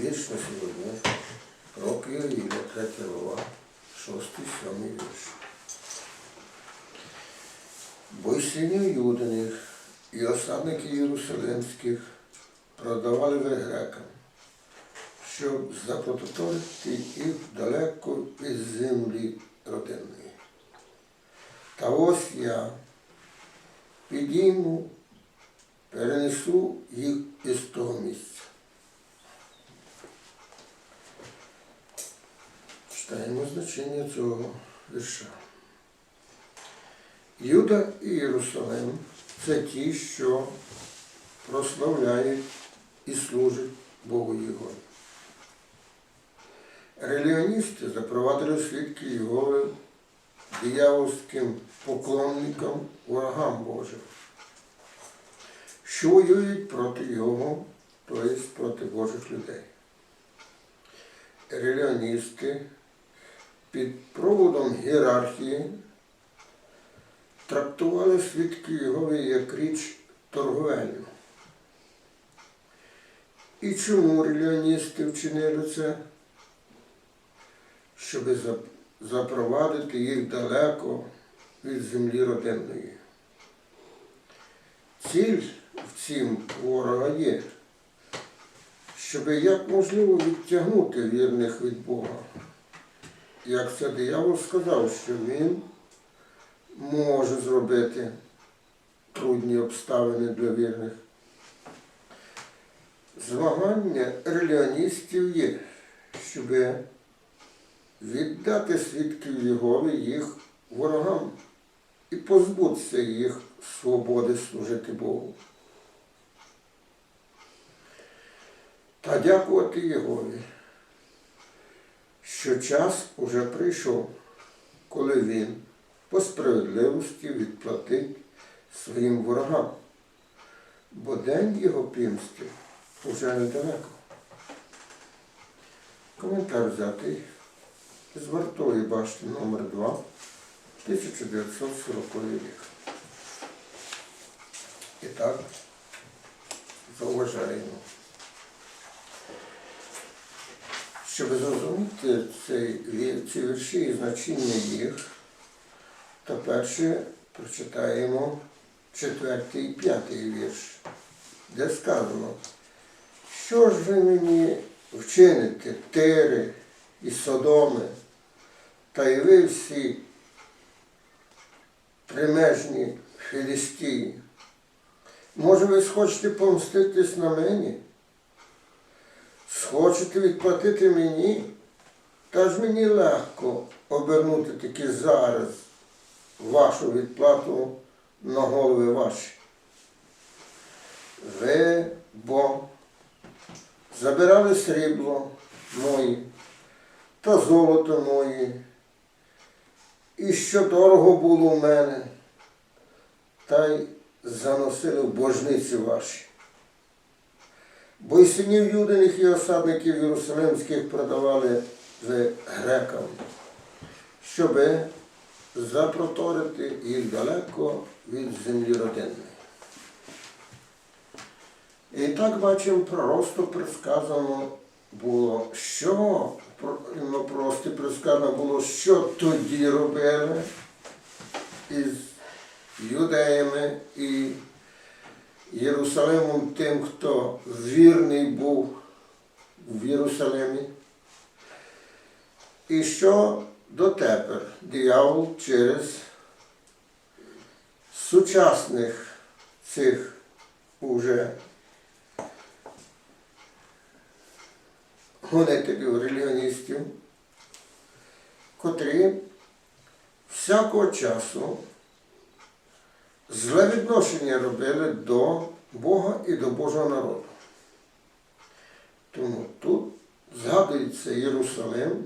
Вірш на сьогодні. Пророк Єрія, 3 глава, 6, 7 вірш. Бо синів юдиних і осадники Єрусалимських продавали ви грекам, щоб запроторити їх далеко із землі родинної. Та ось я підійму, перенесу їх із того місця. Читаємо значення цього вірша. Юда і Єрусалим це ті, що прославляють і служать Богу Його. Релігіоністи запровадили свідки Єгови диявольським поклонникам ворогам Божим, що воюють проти Його, тобто проти Божих людей. Релігіоністи під проводом ієрархії трактували свідки Єгови як річ торговельну. І чому релігіоністи вчинили це? Щоб запровадити їх далеко від землі родинної. Ціль в цім ворога є, щоб як можливо відтягнути вірних від Бога. Як це диявол сказав, що він може зробити трудні обставини для вірних. Змагання релігіоністів є, щоб віддати свідків Єгови їх ворогам і позбутися їх свободи служити Богу. Та дякувати Єгові, що час уже прийшов, коли він по справедливості відплатить своїм ворогам, бо день його пімсти уже недалеко. Коментар взятий з вартої башти номер 2 1940 рік. І так, зауважаємо. Щоб зрозуміти цей, ці вірші і значення їх, то перше прочитаємо четвертий і п'ятий вірш, де сказано, що ж ви мені вчините, Тири і Содоми, та й ви всі примежні Філістії. Може, ви схочете помститись на мені? Схочете відплатити мені? Та ж мені легко обернути таки зараз вашу відплату на голови ваші. Ви, бо забирали срібло мої та золото мої, і що дорого було в мене, та й заносили в божниці ваші. Бо й синів юдиних і осадників Єрусалимських продавали ви грекам, щоби запроторити їх далеко від землі родинної. І так бачимо, просто предсказано було, що про- ну, просто предсказано було, що тоді робили із юдеями і Єрусалимом тим, хто вірний був в Єрусалимі. І що дотепер диявол через сучасних цих уже гонителів релігіоністів, котрі всякого часу зле відношення робили до Бога і до Божого народу. Тому тут згадується Єрусалим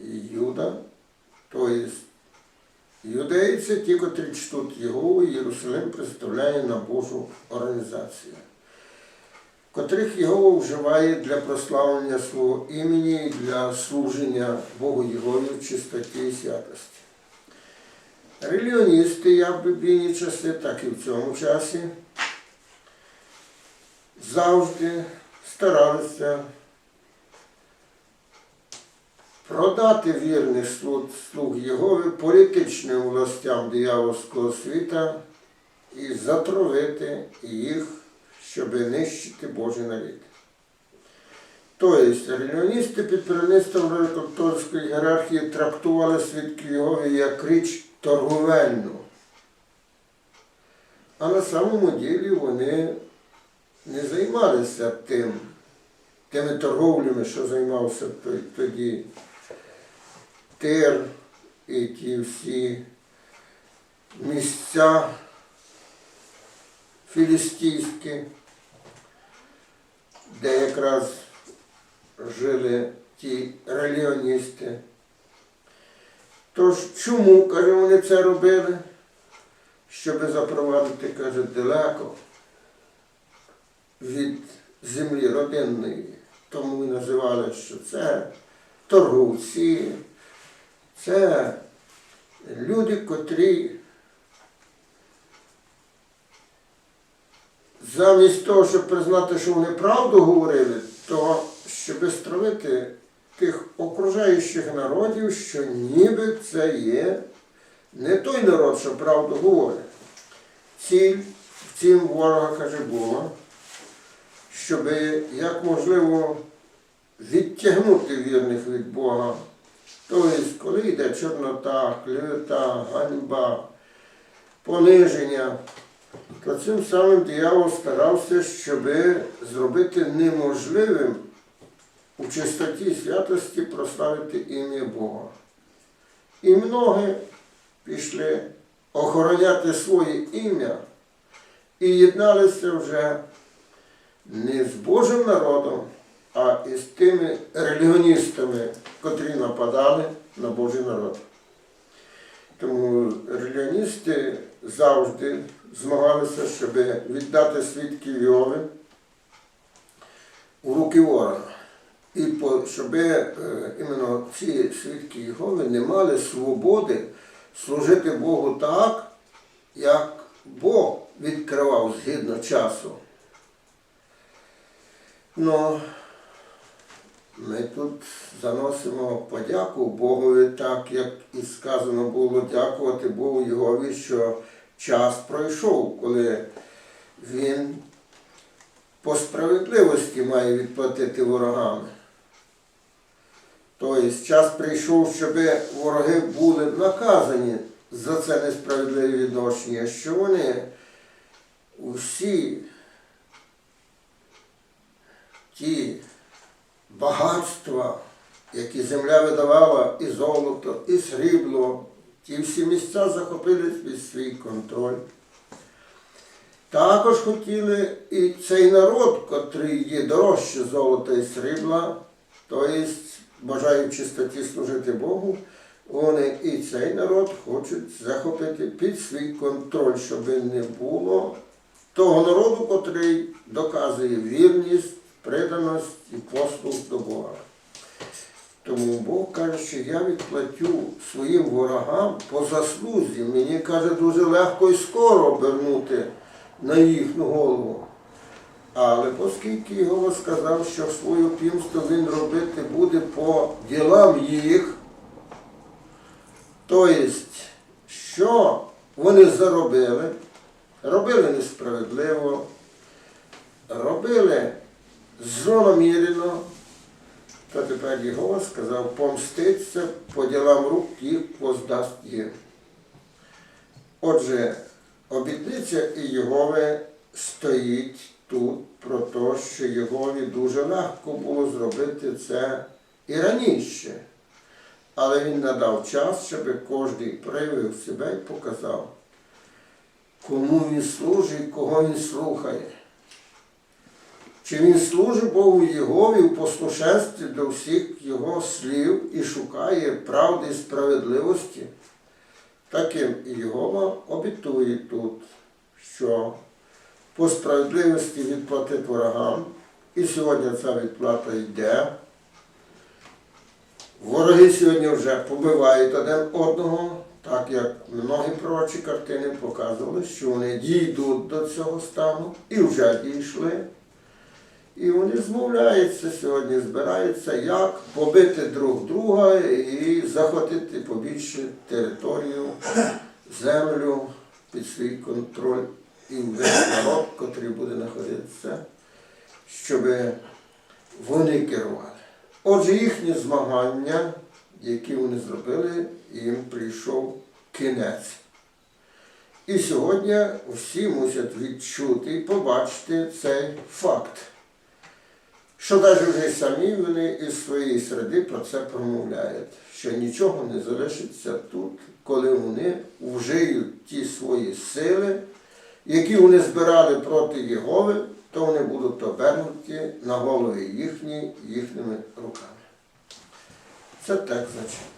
і Юда, тобто це ті, котрі чтуть і Єрусалим представляє на Божу організацію, котрих Єгова вживає для прославлення свого імені і для служення Богу Єгові в чистоті і святості. Релігіоністи, як в біблійні часи, так і в цьому часі, завжди старалися продати вірних слуг, слуг Єгови політичним властям диявольського світа і затровити їх, щоб нищити Божий нарід. Тобто релігіоністи під керівництвом греко-католицької ієрархії трактували свідків Єгови як річ торговельну. А на самому ділі вони не займалися тим, тими торговлями, що займався тоді Тир і ті всі місця філістійські, де якраз жили ті релігіоністи. Тож чому, каже, вони це робили? Щоб запровадити, каже, далеко від землі родинної. Тому і називали, що це торговці, це люди, котрі замість того, щоб признати, що вони правду говорили, то щоб стравити тих окружаючих народів, що ніби це є не той народ, що правду говорить. Ціль в цім ворога каже була, щоб як можливо відтягнути вірних від Бога. Тобто, коли йде чорнота, клевета, ганьба, пониження, то цим самим диявол старався, щоб зробити неможливим у чистоті святості прославити ім'я Бога. І многі пішли охороняти своє ім'я і єдналися вже не з Божим народом, а із тими релігіоністами, котрі нападали на Божий народ. Тому релігіоністи завжди змагалися, щоб віддати свідків Йови у руки ворога. І щоб е, іменно ці свідки Єгови не мали свободи служити Богу так, як Бог відкривав згідно часу. Ну, ми тут заносимо подяку Богові, так як і сказано було дякувати Богу Єгові, що час пройшов, коли він по справедливості має відплатити ворогами. Тобто час прийшов, щоб вороги були наказані за це несправедливе відношення, що вони усі ті багатства, які земля видавала, і золото, і срібло, ті всі місця захопили під свій контроль. Також хотіли і цей народ, котрий є дорожче золота і срібла, тобто бажають в служити Богу, вони і цей народ хочуть захопити під свій контроль, щоб не було того народу, котрий доказує вірність, преданість і послуг до Бога. Тому Бог каже, що я відплатю своїм ворогам по заслузі. Мені каже, дуже легко і скоро обернути на їхню голову. Але оскільки його сказав, що свою пімсту він робити буде по ділам їх, тобто, що вони заробили, робили несправедливо, робили злонамірено, то тепер Єгова сказав, помститься по ділам рук їх воздасть їм. Отже, обітниця і Єгови стоїть тут про те, що Єгові дуже легко було зробити це і раніше. Але він надав час, щоб кожен проявив себе і показав, кому він служить кого він слухає. Чи він служить Богу Єгові в послушенстві до всіх його слів і шукає правди і справедливості? Таким і Єгова обітує тут, що по справедливості відплатить ворогам, і сьогодні ця відплата йде. Вороги сьогодні вже побивають один одного, так як многі пророчі картини показували, що вони дійдуть до цього стану і вже дійшли. І вони змовляються сьогодні, збираються, як побити друг друга і захватити побільше територію, землю під свій контроль і весь народ, котрий буде знаходитися, щоб вони керували. Отже, їхні змагання, які вони зробили, їм прийшов кінець. І сьогодні всі мусять відчути і побачити цей факт. Що навіть вже самі вони із своєї середи про це промовляють, що нічого не залишиться тут, коли вони вжиють ті свої сили, які вони збирали проти Єгови, то вони будуть обернуті на голови їхні їхніми руками. Це так значення.